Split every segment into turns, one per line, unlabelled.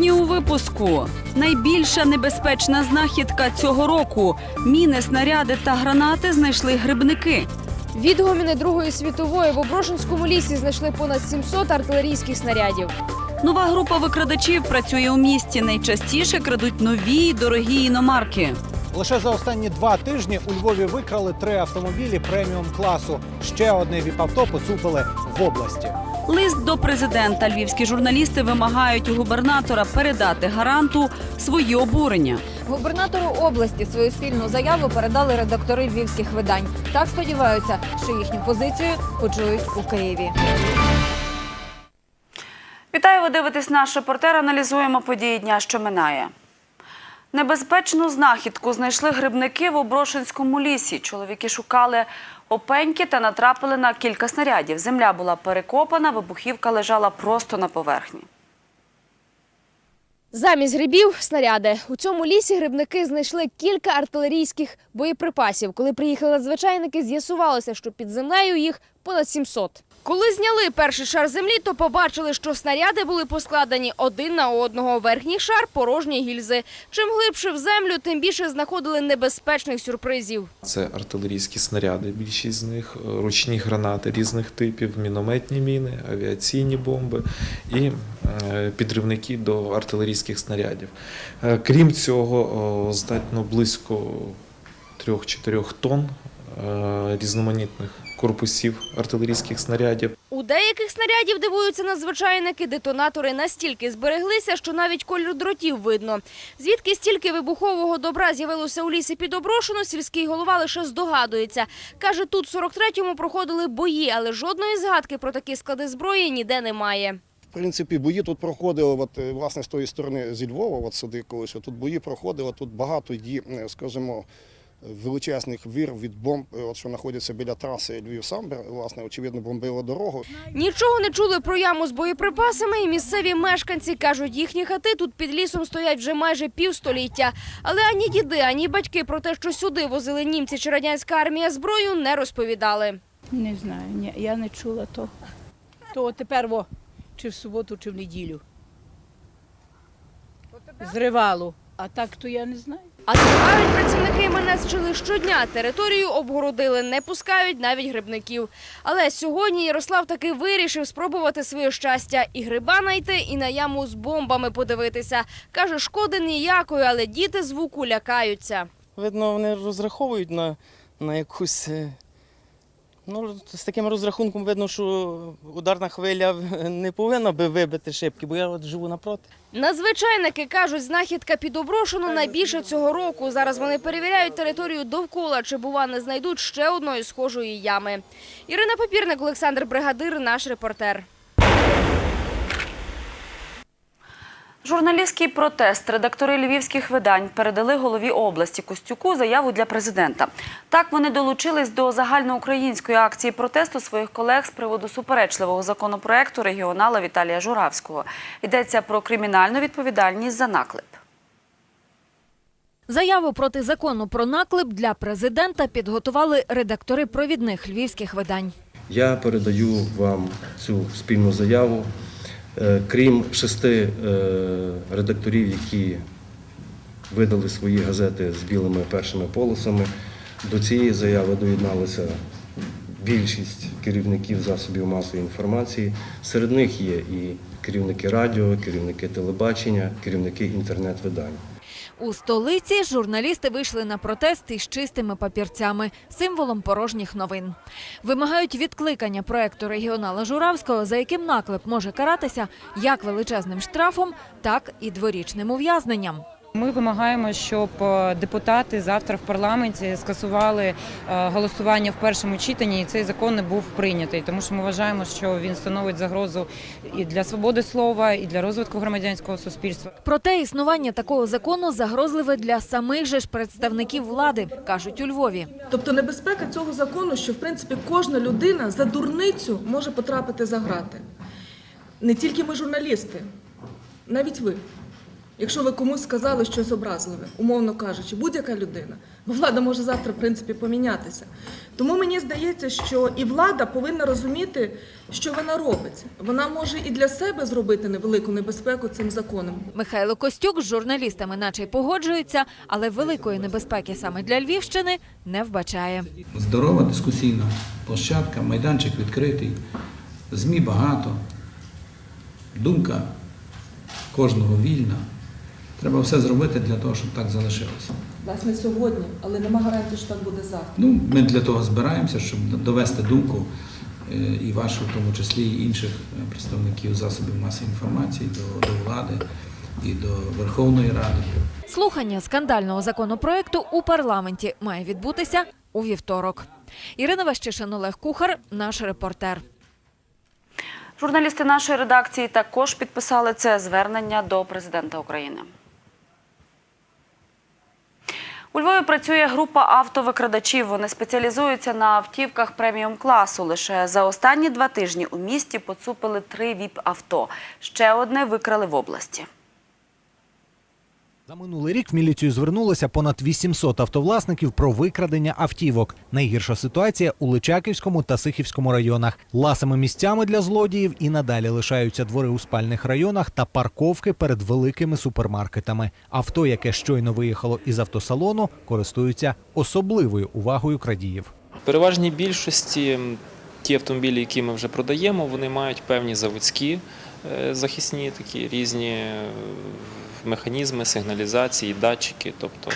Сьогодні у випуску найбільша небезпечна знахідка цього року. Міни, снаряди та гранати знайшли грибники.
Відгоміни Другої світової в Оброшинському лісі знайшли понад 700 артилерійських снарядів.
Нова група викрадачів працює у місті. Найчастіше крадуть нові дорогі іномарки.
Лише за останні два тижні у Львові викрали три автомобілі преміум класу. Ще одне віп-авто поцупили в області.
Лист до президента. Львівські журналісти вимагають у губернатора передати гаранту свої обурення.
Губернатору області свою спільну заяву передали редактори львівських видань. Так сподіваються, що їхню позицію почують у Києві.
Вітаю, ви дивитесь наш репортер. Аналізуємо події дня, що минає. Небезпечну знахідку знайшли грибники в Оброшинському лісі. Чоловіки шукали опеньки та натрапили на кілька снарядів. Земля була перекопана, вибухівка лежала просто на поверхні.
Замість грибів снаряди у цьому лісі грибники знайшли кілька артилерійських боєприпасів. Коли приїхали надзвичайники, з'ясувалося, що під землею їх понад 700. Коли зняли перший шар землі, то побачили, що снаряди були поскладені один на одного. Верхній шар порожні гільзи. Чим глибше в землю, тим більше знаходили небезпечних сюрпризів.
Це артилерійські снаряди, більшість з них, ручні гранати різних типів, мінометні міни, авіаційні бомби і е, підривники до артилерійських снарядів. Е, Крім цього, здатно близько 3-4 тонн е, різноманітних корпусів артилерійських снарядів.
У деяких снарядів дивуються надзвичайники. Детонатори настільки збереглися, що навіть кольор дротів видно. Звідки стільки вибухового добра з'явилося у лісі під Оброшено, сільський голова лише здогадується. Каже, тут в 43-му проходили бої, але жодної згадки про такі склади зброї ніде немає.
В принципі, бої тут проходили, от, е, власне, з тої сторони зі Львова, от сюди колись. Тут бої проходили, тут багато є, е, скажімо, величезних вір від бомб, е, от, що знаходяться біля траси Львів-Самбір. Власне, очевидно, бомбили дорогу.
Нічого не чули про яму з боєприпасами, і місцеві мешканці кажуть, їхні хати тут під лісом стоять вже майже півстоліття. Але ані діди, ані батьки про те, що сюди возили німці чи радянська армія зброю, не розповідали.
Не знаю, ні, я не чула того. То тепер во, чи в суботу, чи в неділю. Зривало. А так то я не знаю.
А зривають працівники Менесчили щодня. Територію обгородили, не пускають навіть грибників. Але сьогодні Ярослав таки вирішив спробувати своє щастя і гриба знайти, і на яму з бомбами подивитися. Каже, шкоди ніякої, але діти звуку лякаються.
Видно, вони розраховують на, на якусь. Ну, з таким розрахунком видно, що ударна хвиля не повинна би вибити шибки, бо я от живу напроти.
Надзвичайники кажуть, знахідка під Оброшену найбільше цього року. Зараз вони перевіряють територію довкола, чи бува не знайдуть ще одної схожої ями. Ірина Папірник, Олександр Бригадир, наш репортер.
Журналістський протест редактори львівських видань передали голові області Костюку заяву для президента. Так вони долучились до загальноукраїнської акції протесту своїх колег з приводу суперечливого законопроекту регіонала Віталія Журавського. Йдеться про кримінальну відповідальність за наклеп.
Заяву проти закону про наклеп для президента підготували редактори провідних львівських видань.
Я передаю вам цю спільну заяву. Е, Крім шести е, редакторів, які видали свої газети з білими першими полосами, до цієї заяви доєдналися більшість керівників засобів масової інформації. Серед них є і керівники радіо, керівники телебачення, керівники інтернет-видань.
У столиці журналісти вийшли на протест із чистими папірцями, символом порожніх новин. Вимагають відкликання проекту регіонала Журавського, за яким наклеп може каратися як величезним штрафом, так і дворічним ув'язненням.
Ми вимагаємо, щоб е, депутати завтра в парламенті скасували е, голосування в першому читанні, і цей закон не був прийнятий, тому що ми вважаємо, що він становить загрозу і для свободи слова, і для розвитку громадянського суспільства.
Проте існування такого закону загрозливе для самих же ж представників влади, кажуть у Львові.
Тобто небезпека цього закону, що в принципі кожна людина за дурницю може потрапити за грати. Не тільки ми журналісти, навіть ви. Якщо ви комусь сказали щось образливе, умовно кажучи, будь-яка людина, бо влада може завтра, в принципі, помінятися. Тому мені здається, що і влада повинна розуміти, що вона робить. Вона може і для себе зробити невелику небезпеку цим законом.
Михайло Костюк з журналістами наче й погоджується, але великої небезпеки саме для Львівщини не вбачає.
Здорова дискусійна площадка, майданчик відкритий, ЗМІ багато, думка кожного вільна. Треба все зробити для того, щоб так залишилося.
Власне, сьогодні, але нема гарантії, що так буде завтра.
Ну, ми для того збираємося, щоб довести думку е, і вашу, в тому числі і інших е, представників засобів масової інформації до, до влади і до Верховної Ради.
Слухання скандального законопроекту у парламенті має відбутися у вівторок. Ірина Ващишин, Олег Кухар, наш репортер.
Журналісти нашої редакції також підписали це звернення до президента України. У Львові працює група автовикрадачів. Вони спеціалізуються на автівках преміум класу. Лише за останні два тижні у місті поцупили три віп-авто. Ще одне викрали в області.
За минулий рік в міліцію звернулося понад 800 автовласників про викрадення автівок. Найгірша ситуація у Личаківському та Сихівському районах. Ласими місцями для злодіїв і надалі лишаються двори у спальних районах та парковки перед великими супермаркетами. Авто, яке щойно виїхало із автосалону, користуються особливою увагою крадіїв.
В переважній більшості ті автомобілі, які ми вже продаємо, вони мають певні заводські е, захисні такі різні е, механізми сигналізації, датчики. Тобто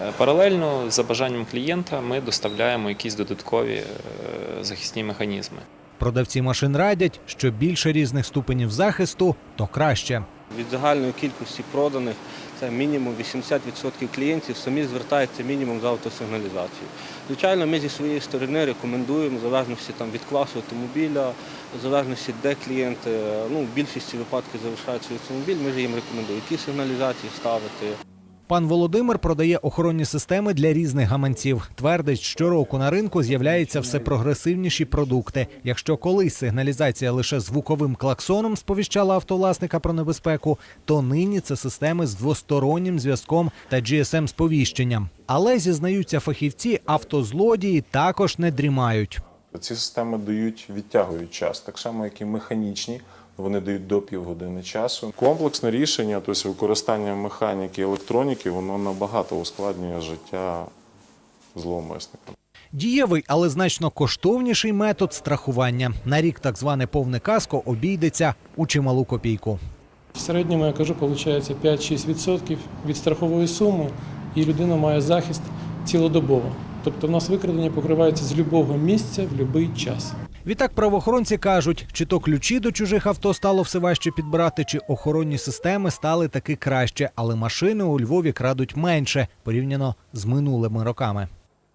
е, паралельно за бажанням клієнта ми доставляємо якісь додаткові е, захисні механізми.
Продавці машин радять, що більше різних ступенів захисту, то краще.
Від загальної кількості проданих це мінімум 80% клієнтів самі звертаються мінімум за автосигналізацією. Звичайно, ми зі своєї сторони рекомендуємо, в залежності там, від класу автомобіля, в залежності де клієнт, е, ну, в більшості випадків залишають свій автомобіль, ми ж їм рекомендуємо, які сигналізації ставити.
Пан Володимир продає охоронні системи для різних гаманців. Твердить, щороку на ринку з'являються все прогресивніші продукти. Якщо колись сигналізація лише звуковим клаксоном сповіщала автовласника про небезпеку, то нині це системи з двостороннім зв'язком та GSM-сповіщенням. Але зізнаються фахівці, автозлодії також не дрімають.
Ці системи дають відтягують час, так само, як і механічні. Вони дають до півгодини часу. Комплексне рішення, тобто використання механіки і електроніки, воно набагато ускладнює життя зловмисника.
Дієвий, але значно коштовніший метод страхування. На рік так зване повне каско обійдеться у чималу копійку.
В середньому, я кажу, виходить 5-6% від страхової суми, і людина має захист цілодобово. Тобто в нас викрадення покривається з будь-якого місця в будь-який час.
Відтак правоохоронці кажуть, чи то ключі до чужих авто стало все важче підбирати, чи охоронні системи стали таки краще, але машини у Львові крадуть менше порівняно з минулими роками.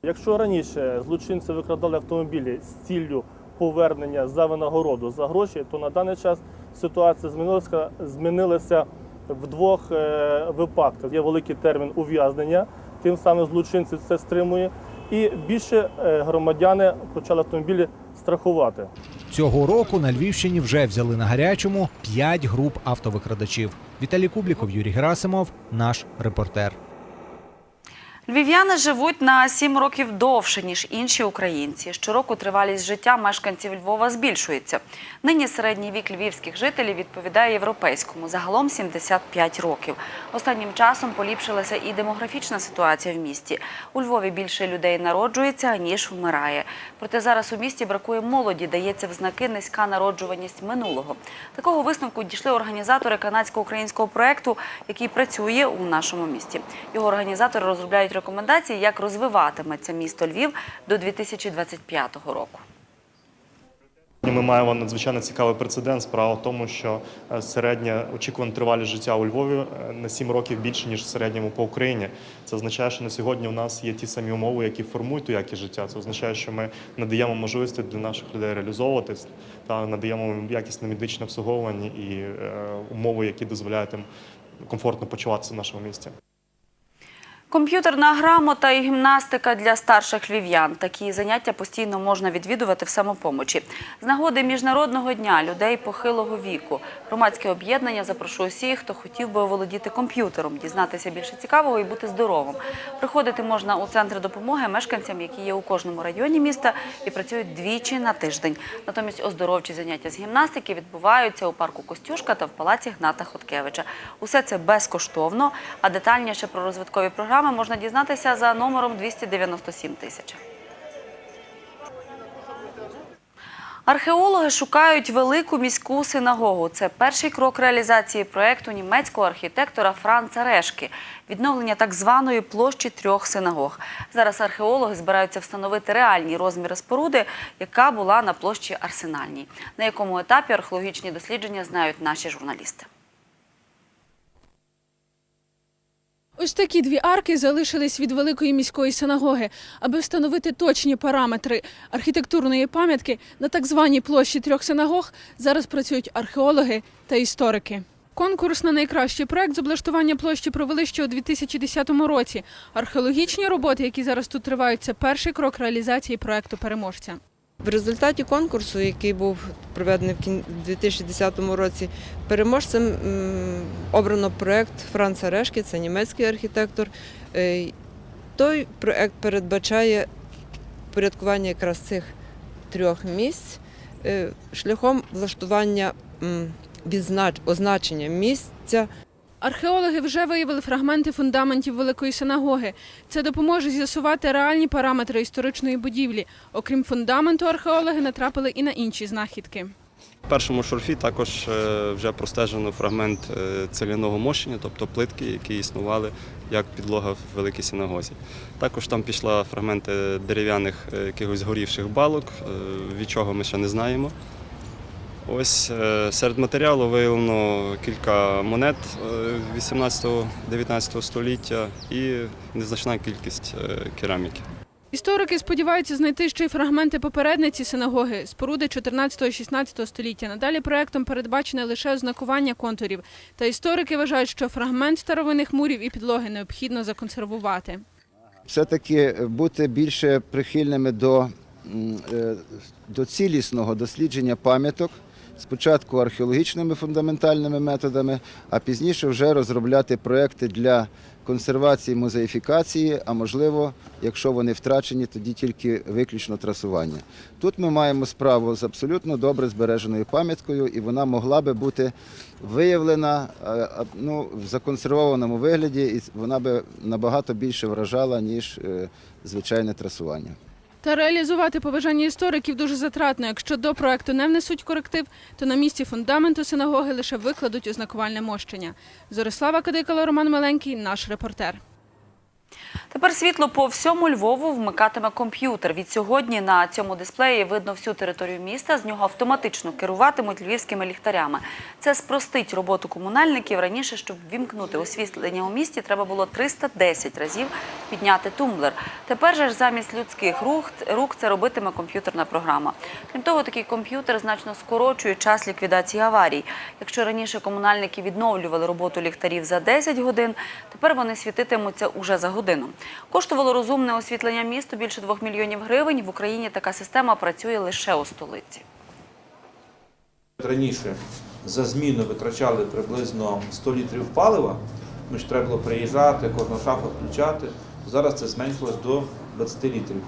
Якщо раніше злочинці викрадали автомобілі з ціллю повернення за винагороду за гроші, то на даний час ситуація змінилася, змінилася в двох е, випадках. Є великий термін ув'язнення, тим самим злочинці це стримує, і більше е, громадяни почали автомобілі страхувати.
Цього року на Львівщині вже взяли на гарячому 5 груп автовикрадачів. Віталій Кубліков, Юрій Герасимов, наш репортер.
Львів'яни живуть на сім років довше, ніж інші українці. Щороку тривалість життя мешканців Львова збільшується. Нині середній вік львівських жителів відповідає європейському, загалом 75 років. Останнім часом поліпшилася і демографічна ситуація в місті. У Львові більше людей народжується, ніж вмирає. Проте зараз у місті бракує молоді, дається в знаки низька народжуваність минулого. Такого висновку дійшли організатори канадсько-українського проекту, який працює у нашому місті. Його організатори розробляють рекомендації, як розвиватиметься місто Львів до 2025 року.
Ми маємо надзвичайно цікавий прецедент. Справа в тому, що е, середня очікувана тривалість життя у Львові е, на 7 років більше ніж в середньому по Україні. Це означає, що на сьогодні у нас є ті самі умови, які формують ту якість життя. Це означає, що ми надаємо можливості для наших людей реалізовуватись та надаємо якісне медичне обслуговування і е, умови, які дозволяють їм комфортно почуватися в нашому місті.
Комп'ютерна грамота і гімнастика для старших львів'ян. Такі заняття постійно можна відвідувати в самопомочі. З нагоди Міжнародного дня людей похилого віку. Громадське об'єднання запрошує всіх, хто хотів би оволодіти комп'ютером, дізнатися більше цікавого і бути здоровим. Приходити можна у центри допомоги мешканцям, які є у кожному районі міста і працюють двічі на тиждень. Натомість оздоровчі заняття з гімнастики відбуваються у парку Костюшка та в палаці Гната Хоткевича. Усе це безкоштовно, а детальніше про розвиткові програми можна дізнатися за номером 297 тисяч. Археологи шукають велику міську синагогу. Це перший крок реалізації проєкту німецького архітектора Франца Решки – відновлення так званої площі трьох синагог. Зараз археологи збираються встановити реальні розміри споруди, яка була на площі Арсенальній. На якому етапі археологічні дослідження знають наші журналісти.
Ось такі дві арки залишились від великої міської синагоги, аби встановити точні параметри архітектурної пам'ятки на так званій площі трьох синагог. Зараз працюють археологи та історики. Конкурс на найкращий проект з облаштування площі провели ще у 2010 році. Археологічні роботи, які зараз тут тривають, це перший крок реалізації проекту переможця.
В результаті конкурсу, який був проведений в кін- 2010 році, переможцем обрано проект Франца Решки, це німецький архітектор. Е, Той проект передбачає порядкування якраз цих трьох місць е, шляхом влаштування відзнач, означення місця
Археологи вже виявили фрагменти фундаментів Великої синагоги. Це допоможе з'ясувати реальні параметри історичної будівлі. Окрім фундаменту, археологи натрапили і на інші знахідки.
В першому шурфі також е, вже простежено фрагмент е, цегляного мощення, тобто плитки, які існували як підлога в Великій синагозі. Також там пішла фрагменти дерев'яних е, якихось горівших балок, від чого ми ще не знаємо. Ось е, серед матеріалу виявлено кілька монет 18-19 століття і незначна кількість е, кераміки.
Історики сподіваються знайти ще й фрагменти попередниці синагоги, споруди 14-16 століття. Надалі проектом передбачене лише ознакування контурів. Та історики вважають, що фрагмент старовинних мурів і підлоги необхідно законсервувати.
все-таки бути більше прихильними до, е, до цілісного дослідження пам'яток. Спочатку археологічними фундаментальними методами, а пізніше вже розробляти проекти для консервації, музеїфікації, а можливо, якщо вони втрачені, тоді тільки виключно трасування. Тут ми маємо справу з абсолютно добре збереженою пам'яткою, і вона могла би бути виявлена е, ну, в законсервованому вигляді, і вона би набагато більше вражала, ніж е, звичайне трасування.
Та реалізувати побажання істориків дуже затратно. Якщо до проекту не внесуть коректив, то на місці фундаменту синагоги лише викладуть ознакувальне мощення. Зорислава Кадикала, Роман Маленький, наш репортер.
Тепер світло по всьому Львову вмикатиме комп'ютер. Від сьогодні на цьому дисплеї видно всю територію міста. З нього автоматично керуватимуть львівськими ліхтарями. Це спростить роботу комунальників. Раніше, щоб вімкнути освітлення у місті, треба було 310 разів підняти тумблер. Тепер же ж замість людських рук це робитиме комп'ютерна програма. Крім того, такий комп'ютер значно скорочує час ліквідації аварій. Якщо раніше комунальники відновлювали роботу ліхтарів за 10 годин, тепер вони світитимуться уже за годину. Коштувало розумне освітлення місту більше 2 мільйонів гривень. В Україні така система працює лише у столиці.
Раніше за зміну витрачали приблизно 100 літрів палива, Ми ж треба було приїжджати, кожну шафу включати. Зараз це зменшилось до 20 літрів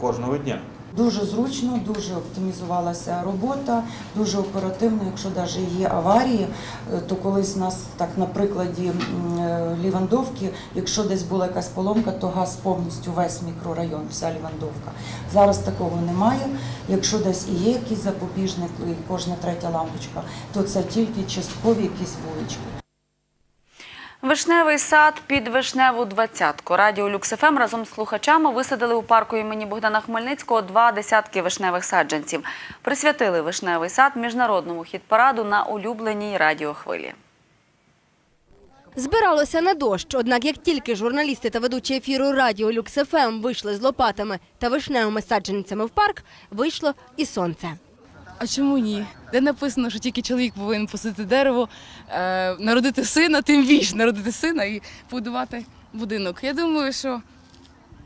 кожного дня.
Дуже зручно, дуже оптимізувалася робота, дуже оперативно. Якщо навіть є аварії, е, то колись нас так на прикладі е, Лівандовки, якщо десь була якась поломка, то газ повністю весь мікрорайон, вся Лівандовка. Зараз такого немає. Якщо десь і є якийсь запобіжник, і кожна третя лампочка, то це тільки часткові якісь вулички.
Вишневий сад під вишневу двадцятку. Радіо Люкс ФМ разом з слухачами висадили у парку імені Богдана Хмельницького два десятки вишневих саджанців. Присвятили вишневий сад міжнародному хіт-параду на улюбленій радіохвилі.
Збиралося на дощ, однак як тільки журналісти та ведучі ефіру радіо Люкс ФМ вийшли з лопатами та вишневими саджанцями в парк, вийшло і сонце.
А чому ні? Де написано, що тільки чоловік повинен посадити дерево, е, народити сина, тим більше народити сина і побудувати будинок. Я думаю, що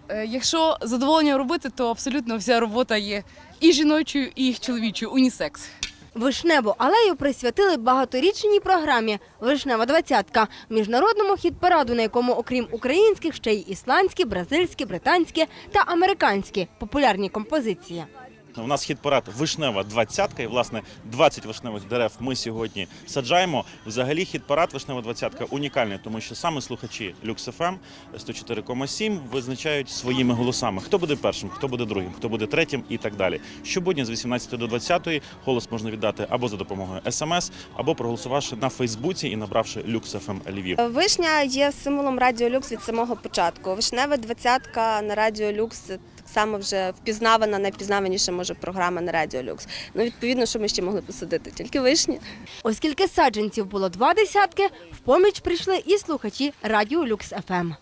е, якщо задоволення робити, то абсолютно вся робота є і жіночою, і чоловічою, унісекс.
Вишневу алею присвятили багаторічній програмі Вишнева двадцятка міжнародному хіт-параду, на якому, окрім українських, ще й ісландські, бразильські, британські та американські популярні композиції.
У нас хід парад вишнева двадцятка, і власне 20 вишневих дерев ми сьогодні саджаємо. Взагалі хід парад вишнева двадцятка унікальний, тому що саме слухачі Люкс ФМ 104,7 визначають своїми голосами, хто буде першим, хто буде другим, хто буде третім і так далі. Щобудня з 18 до 20 голос можна віддати або за допомогою смс, або проголосувавши на Фейсбуці і набравши «Люкс.ФМ Львів.
Вишня є символом Радіо Люкс від самого початку. Вишнева двадцятка на Радіо Люкс само вже впізнавана, найпізнаваніша може програма на Радіо Люкс. Ну відповідно, що ми ще могли посадити? Тільки вишні.
Оскільки саджанців було два десятки, в поміч прийшли і слухачі радіо Люкс ФМ.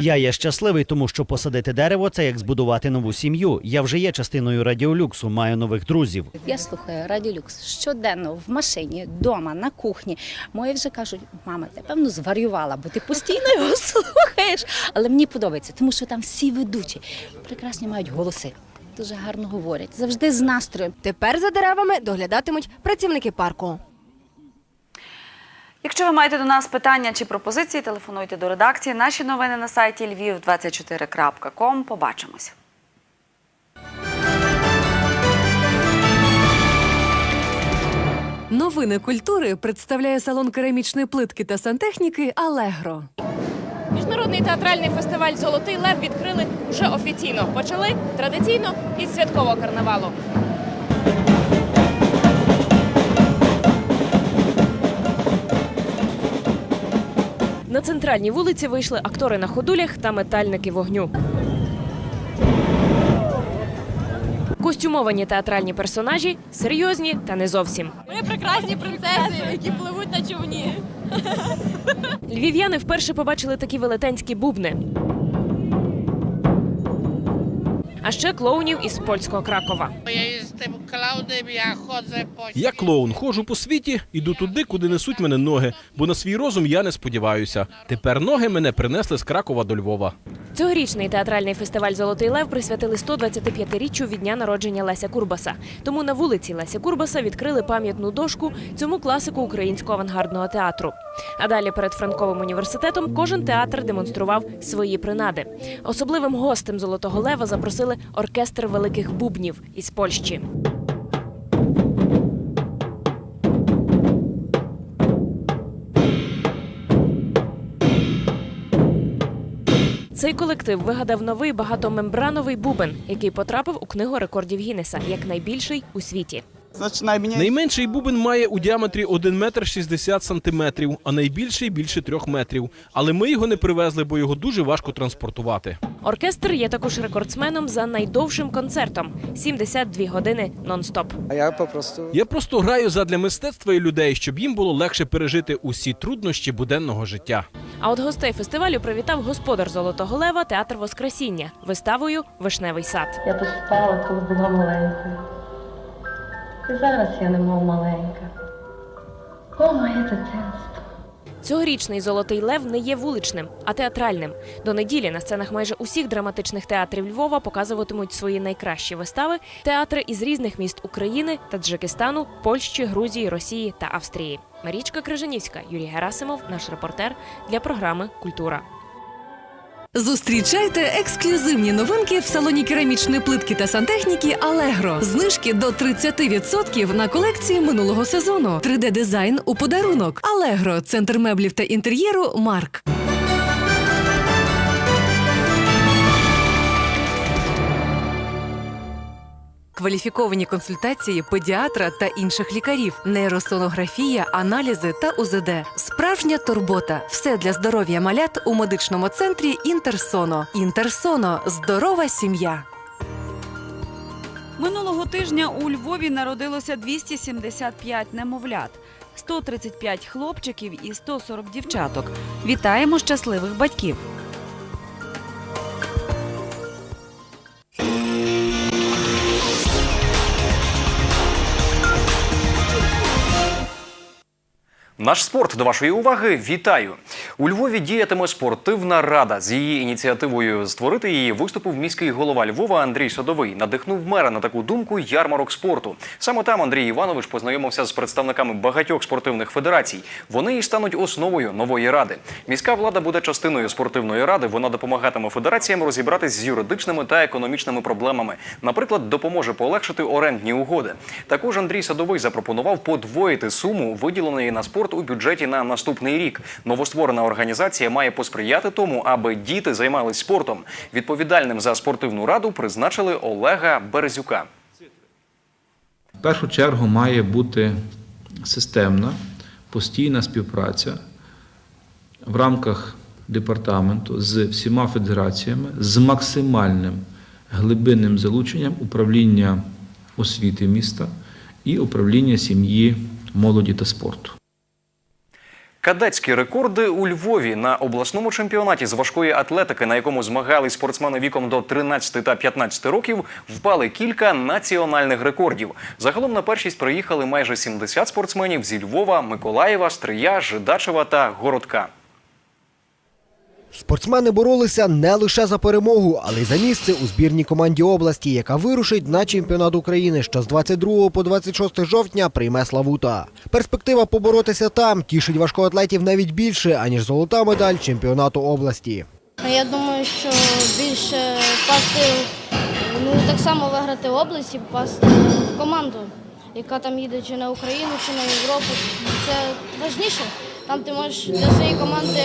Я є щасливий, тому що посадити дерево це як збудувати нову сім'ю. Я вже є частиною радіолюксу, маю нових друзів.
Я слухаю Радіолюкс щоденно в машині, вдома, на кухні. Мої вже кажуть, мама, ти певно зварювала, бо ти постійно його слухаєш. Але мені подобається, тому що там всі ведучі прекрасні мають голоси. Дуже гарно говорять, завжди з настроєм.
Тепер за деревами доглядатимуть працівники парку.
Якщо ви маєте до нас питання чи пропозиції, телефонуйте до редакції. Наші новини на сайті lviv24.com. Побачимось.
Новини культури представляє салон керамічної плитки та сантехніки Алегро.
Міжнародний театральний фестиваль Золотий лев відкрили вже офіційно. Почали традиційно із святкового карнавалу. Центральній вулиці вийшли актори на ходулях та метальники вогню. Костюмовані театральні персонажі серйозні та не зовсім.
Ми прекрасні принцеси, які пливуть на човні.
Львів'яни вперше побачили такі велетенські бубни. А ще клоунів із польського Кракова.
Я клоун, ходжу по світі, іду туди, куди несуть мене ноги, бо на свій розум я не сподіваюся. Тепер ноги мене принесли з Кракова до Львова.
Цьогорічний театральний фестиваль Золотий Лев присвятили 125-річчю від дня народження Леся Курбаса. Тому на вулиці Леся Курбаса відкрили пам'ятну дошку цьому класику українського авангардного театру. А далі перед Франковим університетом кожен театр демонстрував свої принади. Особливим гостем Золотого Лева запросили оркестр великих бубнів із Польщі. Цей колектив вигадав новий багатомембрановий бубен, який потрапив у книгу рекордів Гіннеса як найбільший у світі.
Найменший бубен має у діаметрі 1 метр 60 сантиметрів, а найбільший більше 3 метрів. Але ми його не привезли, бо його дуже важко транспортувати.
Оркестр є також рекордсменом за найдовшим концертом 72 години нон-стоп.
А я попросту я просто граю задля мистецтва і людей, щоб їм було легше пережити усі труднощі буденного життя.
А от гостей фестивалю привітав господар Золотого Лева театр Воскресіння виставою Вишневий сад.
Я тут спала, коли була маленькою. І зараз я немов маленька. О, моє дитинство.
Цьогорічний Золотий Лев не є вуличним, а театральним. До неділі на сценах майже усіх драматичних театрів Львова показуватимуть свої найкращі вистави театри із різних міст України, Таджикистану, Польщі, Грузії, Росії та Австрії. Марічка Крижанівська, Юрій Герасимов, наш репортер для програми Культура.
Зустрічайте ексклюзивні новинки в салоні керамічної плитки та сантехніки Алегро. Знижки до 30% на колекції минулого сезону. 3D-дизайн у подарунок. Алегро центр меблів та інтер'єру Марк. Кваліфіковані консультації педіатра та інших лікарів, нейросонографія, аналізи та УЗД. Справжня турбота. Все для здоров'я малят у медичному центрі Інтерсоно. Інтерсоно здорова сім'я.
Минулого тижня у Львові народилося 275 немовлят, 135 хлопчиків і 140 дівчаток. Вітаємо щасливих батьків!
Наш спорт до вашої уваги. Вітаю! У Львові діятиме спортивна рада. З її ініціативою створити її виступив міський голова Львова Андрій Садовий. Надихнув мера на таку думку ярмарок спорту. Саме там Андрій Іванович познайомився з представниками багатьох спортивних федерацій. Вони і стануть основою нової ради. Міська влада буде частиною спортивної ради. Вона допомагатиме федераціям розібратись з юридичними та економічними проблемами. Наприклад, допоможе полегшити орендні угоди. Також Андрій Садовий запропонував подвоїти суму, виділеної на спорт у бюджеті на наступний рік. Новостворена організація має посприяти тому, аби діти займались спортом. Відповідальним за спортивну раду призначили Олега Березюка.
В першу чергу має бути системна, постійна співпраця в рамках департаменту з всіма федераціями з максимальним глибинним залученням управління освіти міста і управління сім'ї, молоді та спорту.
Кадетські рекорди у Львові на обласному чемпіонаті з важкої атлетики, на якому змагались спортсмени віком до 13 та 15 років, впали кілька національних рекордів. Загалом на першість приїхали майже 70 спортсменів зі Львова, Миколаєва, Стрия, Жидачева та Городка.
Спортсмени боролися не лише за перемогу, але й за місце у збірній команді області, яка вирушить на чемпіонат України, що з 22 по 26 жовтня прийме Славута. Перспектива поборотися там тішить важкоатлетів навіть більше, аніж золота медаль чемпіонату області.
Я думаю, що більше попасти, ну так само виграти область і попасти в команду, яка там їде чи на Україну, чи на Європу. Це важніше. Там ти можеш для своєї команди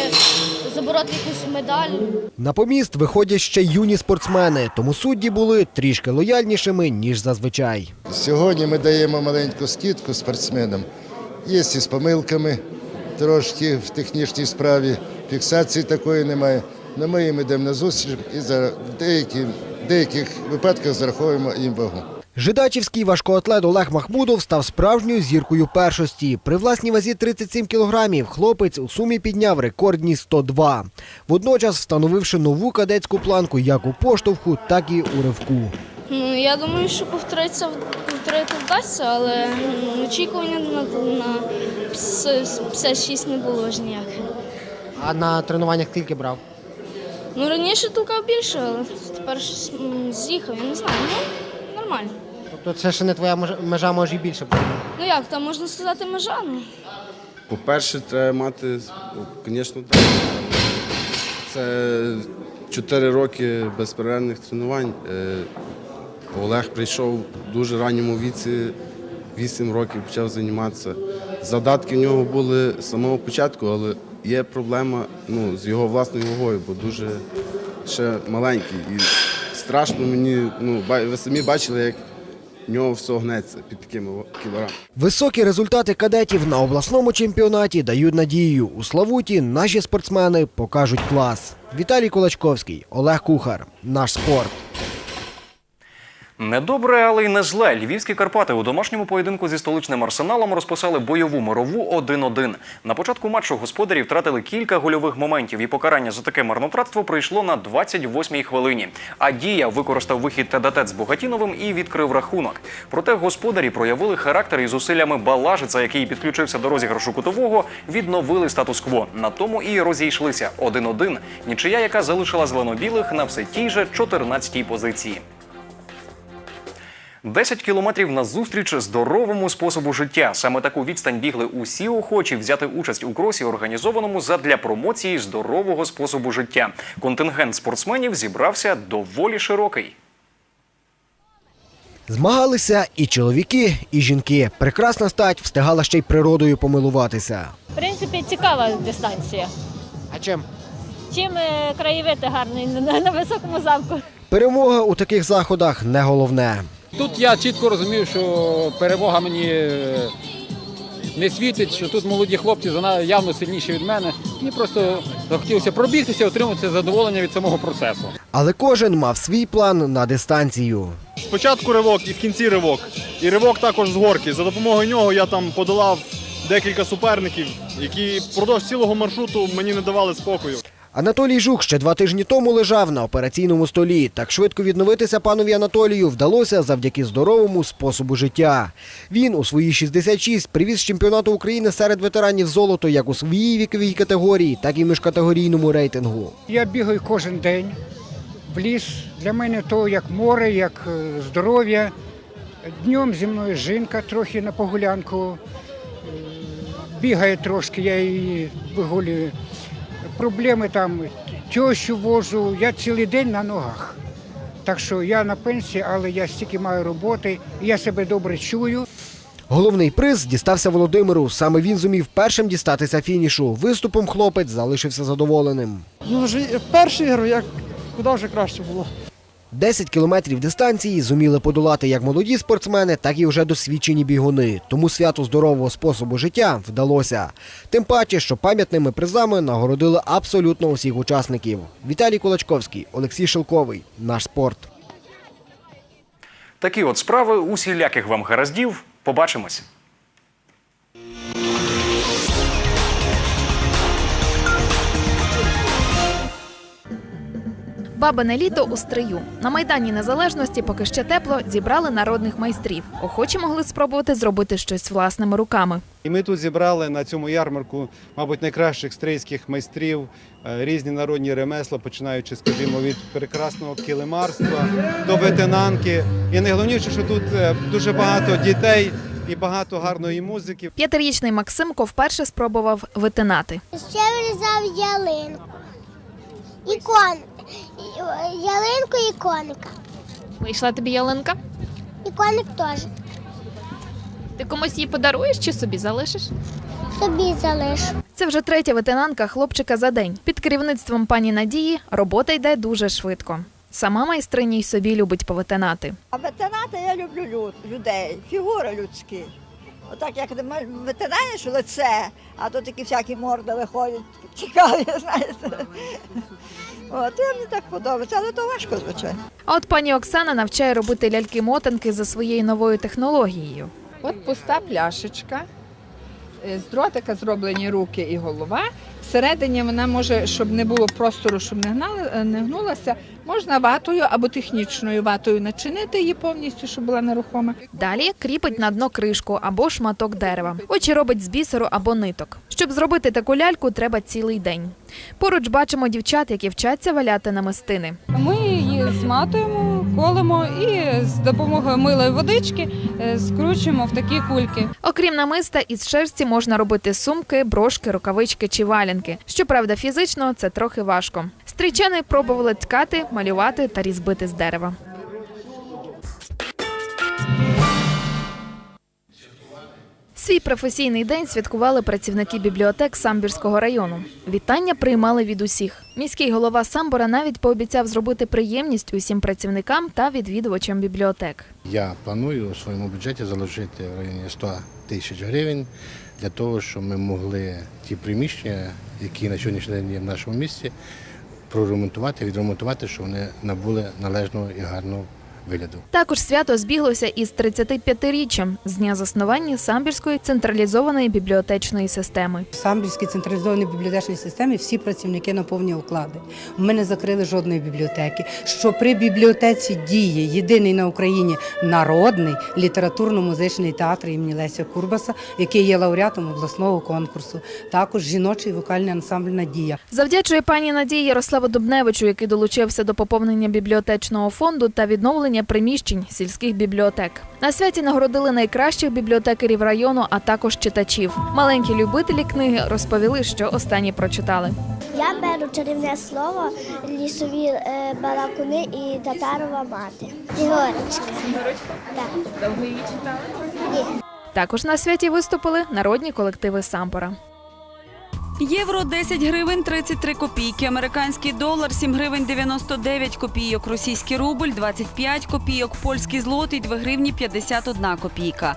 забороти якусь медаль.
На поміст виходять ще юні спортсмени, тому судді були трішки лояльнішими ніж зазвичай.
Сьогодні ми даємо маленьку скидку спортсменам. Є і з помилками, трошки в технічній справі, фіксації такої немає. Але ми їм йдемо на зустріч і за деякі, в деяких випадках зараховуємо їм вагу.
Жидачівський важкоатлет Олег Махмудов став справжньою зіркою першості. При власній вазі 37 кілограмів хлопець у сумі підняв рекордні 102. Водночас встановивши нову кадетську планку як у поштовху, так і у ривку.
Ну я думаю, що повторитися повторити вдасться, але м, очікування на, на 56 не було ж ніяких.
А на тренуваннях скільки брав?
Ну раніше толкав більше, але тепер щось з'їхав, я не знаю. Ну нормально.
Тобто це ще не твоя межа, може і більше буде.
Ну як, там можна сказати межа. Ну.
По-перше, треба мати, звісно, це 4 роки безперервних тренувань. Е, Олег прийшов в дуже ранньому віці, 8 років почав займатися. Задатки в нього були з самого початку, але є проблема ну, з його власною вагою, бо дуже ще маленький. І страшно мені, ну, ба- ви самі бачили, як нього все гнеться під такими кілограмами.
Високі результати кадетів на обласному чемпіонаті дають надію. У Славуті наші спортсмени покажуть клас. Віталій Кулачковський, Олег Кухар. Наш спорт.
Недобре, але й не зле. Львівські Карпати у домашньому поєдинку зі столичним арсеналом розписали бойову мирову 1-1. На початку матчу господарі втратили кілька гольових моментів, і покарання за таке марнотратство прийшло на 28-й хвилині. А дія використав вихід Тедатет з Богатіновим і відкрив рахунок. Проте господарі проявили характер і зусиллями Балажица, який підключився до розіграшу кутового, відновили статус-кво. На тому і розійшлися 1-1. Нічия, яка залишила зеленобілих на все тій же 14-й позиції. 10 кілометрів назустріч здоровому способу життя. Саме таку відстань бігли усі охочі взяти участь у кросі, організованому задля промоції здорового способу життя. Контингент спортсменів зібрався доволі широкий.
Змагалися і чоловіки, і жінки. Прекрасна стать встигала ще й природою помилуватися.
В принципі, цікава дистанція.
А чим?
Чим е, краєвид гарний на, на високому замку.
Перемога у таких заходах не головне.
Тут я чітко розумів, що перемога мені е, не світить, що тут молоді хлопці явно сильніші від мене. Мені просто захотілося пробігтися, отримати задоволення від самого процесу.
Але кожен мав свій план на дистанцію.
Спочатку ривок і в кінці ривок. І ривок також з горки. За допомогою нього я там подолав декілька суперників, які впродовж цілого маршруту мені не давали спокою.
Анатолій Жук ще два тижні тому лежав на операційному столі. Так швидко відновитися панові Анатолію вдалося завдяки здоровому способу життя. Він у свої 66 привіз чемпіонату України серед ветеранів золото як у своїй віковій категорії, так і в міжкатегорійному рейтингу.
Я бігаю кожен день в ліс. Для мене то як море, як е, здоров'я. Днем зі мною жінка трохи на погулянку. е, Бігає трошки, я її вигулюю. Проблеми там тещу вожу, я цілий день на ногах. Так що я на пенсії, але я стільки маю роботи, і я себе добре чую.
Головний приз дістався Володимиру. Саме він зумів першим дістатися фінішу. Виступом хлопець залишився задоволеним.
Ну, вже перший ігру, як куди вже краще було.
10 кілометрів дистанції зуміли подолати як молоді спортсмени, так і вже досвідчені бігуни. Тому свято здорового способу життя вдалося. Тим паче, що пам'ятними призами нагородили абсолютно усіх учасників. Віталій Кулачковський, Олексій Шелковий. Наш спорт.
Такі от справи усіляких вам гараздів. Побачимось.
Бабине літо у стрию. На Майдані Незалежності, поки ще тепло, зібрали народних майстрів. Охочі могли спробувати зробити щось власними руками.
І ми тут зібрали на цьому ярмарку, мабуть, найкращих стрийських майстрів, е, різні народні ремесла, починаючи, скажімо, від прекрасного килимарства до ветенанки. І найголовніше, що тут е, дуже багато дітей і багато гарної музики.
П'ятирічний Максимко вперше спробував витинати.
Ще вирізав ялинку. Ікон. Ялинку і коника.
Вийшла тобі ялинка?
І коник теж.
Ти комусь її подаруєш чи собі залишиш?
Собі залишу.
Це вже третя ветенанка хлопчика за день. Під керівництвом пані Надії робота йде дуже швидко. Сама майстриня й собі любить повитинати.
А ветеринати я люблю люд, людей, фігури людські. Отак як ветеринаєш лице, а то такі всякі морди виходять, цікаві, знаєте. От, і мені так подобається, але то важко, звичайно.
А от пані Оксана навчає робити ляльки-мотанки за своєю новою технологією.
От пуста пляшечка, е, з дротика зроблені руки і голова. Всередині вона може, щоб не було простору, щоб не, гнали, е, не гнулася, можна ватою або технічною ватою начинити її повністю, щоб була нерухома.
Далі кріпить на дно кришку або шматок дерева. Очі робить з бісеру або ниток. Щоб зробити таку ляльку, треба цілий день. Поруч бачимо дівчат, які вчаться валяти намистини.
Ми її зматуємо, колемо і з допомогою милої водички е, скручуємо в такі кульки.
Окрім намиста, із шерсті можна робити сумки, брошки, рукавички чи валянки. Щоправда, фізично це трохи важко. Стрічани пробували ткати, малювати та різбити з дерева. Свій професійний день святкували працівники бібліотек Самбірського району. Вітання приймали від усіх. Міський голова Самбора навіть пообіцяв зробити приємність усім працівникам та відвідувачам бібліотек.
Я планую у своєму бюджеті заложити в районі 100 тисяч гривень для того, щоб ми могли ті приміщення, які на сьогоднішній день є в нашому місті, проремонтувати, відремонтувати, щоб вони набули належного і гарного вигляду.
Також свято збіглося із 35-річчям з дня заснування Самбірської централізованої бібліотечної системи.
В Самбірській централізованій бібліотечній системі всі працівники на повні оклади. Ми не закрили жодної бібліотеки. Що при бібліотеці діє єдиний на Україні народний літературно-музичний театр імені Леся Курбаса, який є лауреатом обласного конкурсу. Також жіночий вокальний ансамбль Надія.
Завдячує пані Надії Ярославу Дубневичу, який долучився до поповнення бібліотечного фонду та відновлення приміщень сільських бібліотек. На святі нагородили найкращих бібліотекарів району, а також читачів. Маленькі любителі книги розповіли, що останні прочитали.
Я беру чарівне слово, лісові е, балакуни і татарова мати. Ігорочка. Так.
Довго її читали?
Ні.
Також на святі виступили народні колективи Сампора.
Євро 10 гривень 33 копійки, американський долар 7 гривень 99 копійок, російський рубль 25 копійок, польський злотий 2 гривні 51 копійка.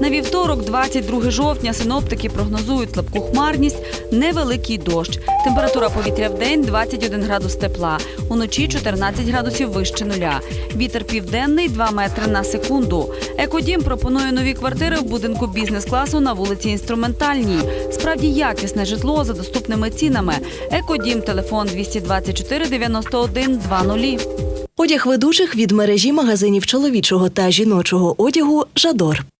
На вівторок, 22 жовтня, синоптики прогнозують слабку хмарність, невеликий дощ. Температура повітря в день 21 градус тепла, уночі 14 градусів вище нуля. Вітер південний 2 метри на секунду. Екодім пропонує нові квартири в будинку бізнес-класу на вулиці Інструментальній. Справді якісне житло за доступними цінами. Екодім, телефон 224 91 20.
Одяг ведучих від мережі магазинів чоловічого та жіночого одягу Жадор.